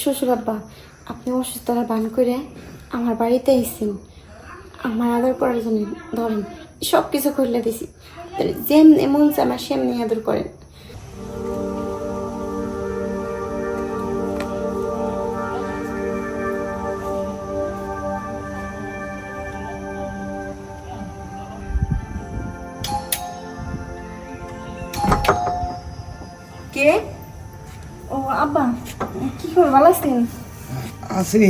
শ্বশুর আব্বা আপনি অসুস্থতা বান করে আমার বাড়িতে এসেছেন আমার আদর করার জন্য ধরেন সব কিছু করলে দিছি যেমনি মন চায় আমার সেমনি আদর করেন। কে? আব্বা কি করে ভালো আছেন? আছি।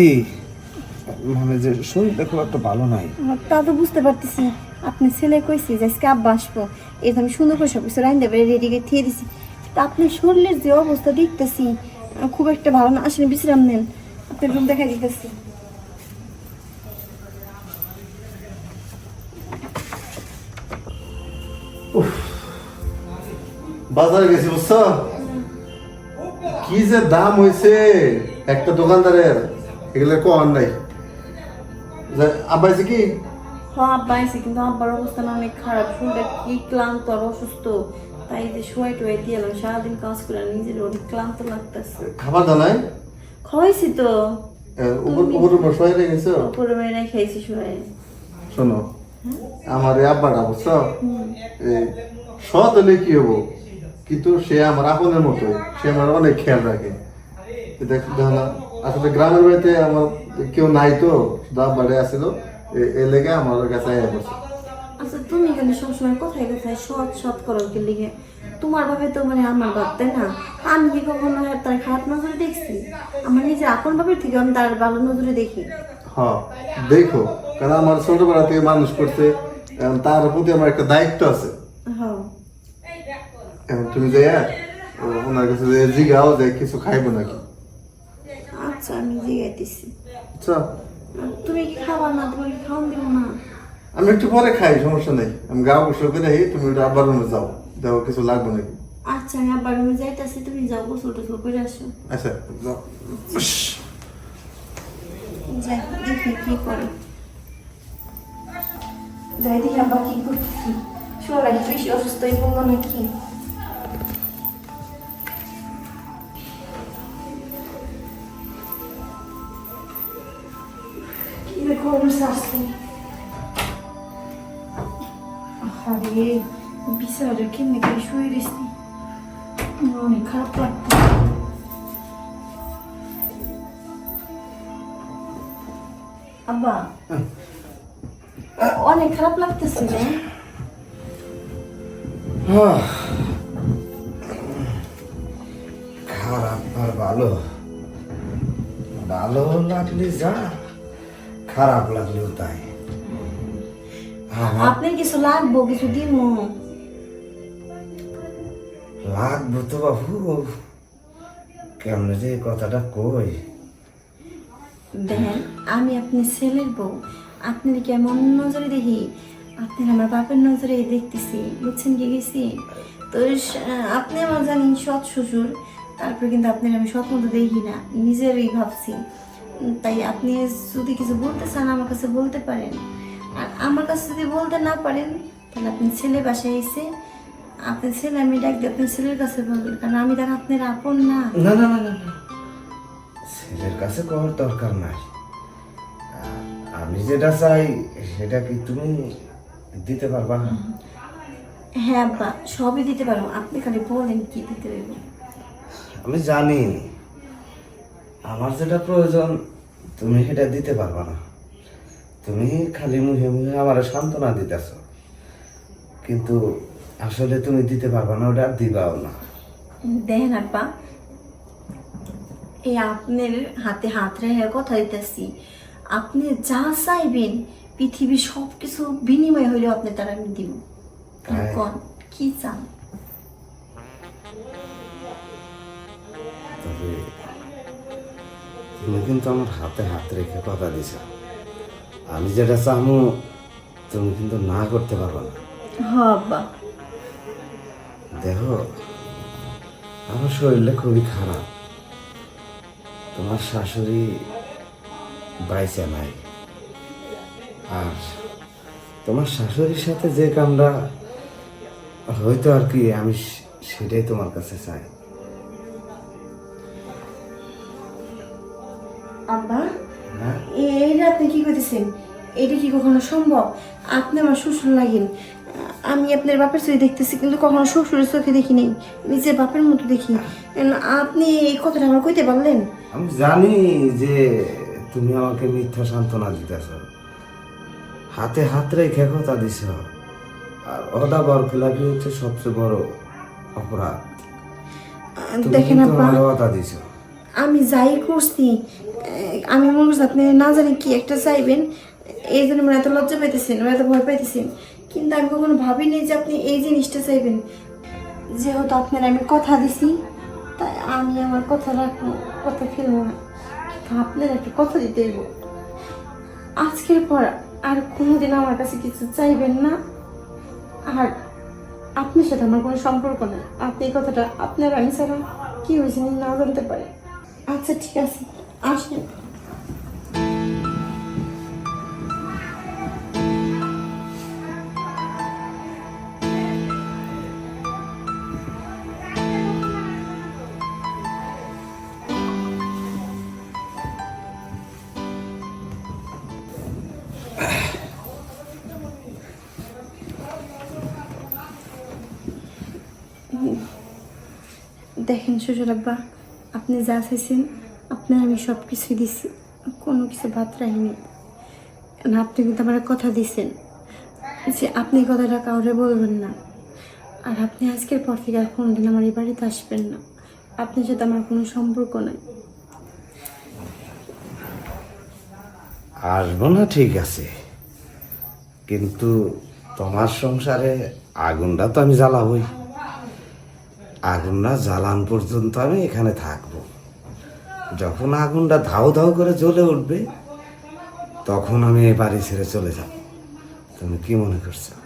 মানে যে শরীরটা খুব একটা ভালো নাই। তা তো বুঝতে পারতেছি। আপনি ছেলে কইছি যে আজকে আব্বা আসব। এই আমি সুন্দর করে সব কিছু রাইন দেবে রেডি করে থিয়ে দিছি। তা আপনার শরীরের যে অবস্থা দেখতেছি খুব একটা ভালো না। আসলে বিশ্রাম নেন। আপনার রুম দেখা দিতেছি বাজারে গেছি বুঝছ? কি যে দাম হয়েছে একটা দোকানদারের এগুলো কম নাই। আব্বা আছে কি? হ্যাঁ আব্বা কিন্তু আব্বার অবস্থা না অনেক খারাপ। শরীরটা কি ক্লান্ত আর অসুস্থ। তাই যে শোয়াই টোয়াই দিয়ে এলাম সারাদিন কাজ করে নিজের অনেক ক্লান্ত লাগতেছে। খাবার দানাই খাওয়াইছি তো। উপর উপর উপর শোয়া গেছো? উপরে মেয়ে খাইছি শোয়াই। শোনো আমার এই আব্বাটা বুঝছ? সৎ হলে কি হব? কিন্তু সে আমার আপনের মতো সে আমার অনেক খেয়াল রাখে। আসলে গ্রামের বাড়িতে আমার কেউ নাই তো শুধু আব্বারে আসছিল এ- লেগে আমার কাছে আয়া বসে আচ্ছা তুমি কিন্তু সবসময় কোথায় কোথায় সৎ সৎ করো কি লিগে? তোমার ভাবে তো মানে আমার বাপ তাই না? আমি কি কখনো তার খারাপ নজরে দেখছি? আমার নিজের আপন ভাবের থেকে আমি তার ভালো নজরে দেখি। হ্যাঁ দেখো কারণ আমার ছোটবেলা থেকে মানুষ করছে এখন তার প্রতি আমার একটা দায়িত্ব আছে। এখন তুমি যে ওনার কাছে যে জিগাও যে কিছু খাইবো নাকি? আচ্ছা আমি জিগাইতেছি। আচ্ছা। তুমি কি খাবার না? তোমাকে খাওয়ান দিব না। আমি একটু পরে খাই সমস্যা নেই। আমি গা গোসল করে আহি তুমি একটু আব্বার রুমে যাও। দেখো কিছু লাগবে নাকি? আচ্ছা আমি আবার রুমে যাইতেছি তুমি যাও গোসল টোসল করে আসো। আচ্ছা যাও। যাই দেখি কি করে। যাই দেখি আবার কি করতেছি। লাগে বেশি অসুস্থ হয়ে বলল নাকি? আরে বিচারে কেমনি করে শুয়ে গেছি আমার অনেক খারাপ লাগতো আব্বা, অনেক খারাপ লাগতেছে রে। খারাপ আর ভালো। ভালো লাগলে যা। খারাপ লাগলেও তাই। আপনার কিছু লাগবো কিছু দিব লাগবো তো বাবু। কেমনে যে কথাটা কই? দেখেন আমি আপনি ছেলের বউ। আপনার কেমন নজরে দেখি? আপনি আমার বাপের নজরে দেখতেছি বুঝছেন কি গেছি তো আপনি আমার জানেন সৎ শ্বশুর তারপরে কিন্তু আপনার আমি সৎ মতো দেখি না নিজেরই ভাবছি। তাই আপনি যদি কিছু বলতে চান আমার কাছে বলতে পারেন। আর আমার কাছে যদি বলতে না পারেন তাহলে আপনি ছেলে বাসায় এসে আপনার ছেলে আমি ডাক দিয়ে আপনার ছেলের কাছে বলবেন কারণ আমি তার আপনার আপন না। না না না না না। ছেলের কাছে করার দরকার নাই। আমি যেটা চাই সেটা কি তুমি দিতে পারবা না? হ্যাঁ আব্বা সবই দিতে পারো আপনি খালি বলেন কি দিতে দেবো আমি জানি। আমার যেটা প্রয়োজন তুমি সেটা দিতে পারবা না। তুমি খালি মুখে মুখে আমার সান্ত্বনা দিতেছ। কিন্তু আসলে তুমি দিতে পারবা না ওটা দিবাও না। দেখেন আব্বা এই আপনার হাতে হাত রেখে কথা দিতেছি। আপনি যা চাইবেন পৃথিবীর সব কিছু বিনিময় হইলেও আপনি তারা আমি দিব। কন কি চান? তবে তুমি কিন্তু আমার হাতে হাত রেখে কথা দিছ আমি যেটা চাহমু তুমি কিন্তু না করতে পারবা না। দেখো আমার শরীরটা খুবই খারাপ। তোমার শাশুড়ি বাইসে নাই। আর তোমার শাশুড়ির সাথে যে কামটা হয়তো আর কি আমি সেটাই তোমার কাছে চাই। আব্বা হ্যাঁ? এইটা আপনি কি করতেছেন এটা কি কখনো সম্ভব? আপনি আমার শ্বশুর লাগেন। আমি আপনার বাপের চোখে দেখতেছি কিন্তু কখনো শ্বশুরের চোখে দেখি নেই। নিজের বাপের মতো দেখি। আপনি এই কথাটা আমার কইতে পারলেন? আমি জানি যে তুমি আমাকে মিথ্যা সান্ত্বনা দিতেছ। হাতে হাত রেখে কথা দিছ। আর অদা বরফিলাপি হচ্ছে সবচেয়ে বড় অপরাধ? দেখেন আব্বা। কথা দিছ। আমি যাই করছি আমি মনে করছি আপনি না জানি কি একটা চাইবেন, এই জন্য মানে এত লজ্জা পাইতেছেন বা এত ভয় পাইতেছেন। কিন্তু আমি কখনো ভাবিনি যে আপনি এই জিনিসটা চাইবেন। যেহেতু আপনার আমি কথা দিছি, তাই আমি আমার কথা রাখব, কথা ফেলব না। কিন্তু আপনার একটা কথা দিতে আজকের পর আর কোনোদিন আমার কাছে কিছু চাইবেন না। আর আপনার সাথে আমার কোনো সম্পর্ক নেই। আপনি এই কথাটা আপনার আমি ছাড়া কী হয়েছে না জানতে পারি। আচ্ছা ঠিক আছে। আসেন দেখেন শ্বশুর আব্বা আপনি যা চাইছেন, আপনার আমি সব কিছুই দিছি। কোনো কিছু বাদ রাখিনি। আপনি কিন্তু আমার কথা দিছেন। যে আপনি কথাটা কাউরে বলবেন না। আর আপনি আজকের পর থেকে আর কোনোদিন আমার এই বাড়িতে আসবেন না। আপনার সাথে আমার কোনো সম্পর্ক নাই। আসব না, ঠিক আছে। কিন্তু তোমার সংসারে আগুনটা তো আমি জ্বালাবই। আগুনটা জ্বালান পর্যন্ত আমি এখানে থাকব। যখন আগুনটা ধাউ ধাউ করে জ্বলে উঠবে, তখন আমি এই বাড়ি ছেড়ে চলে যাব। তুমি কি মনে করছ?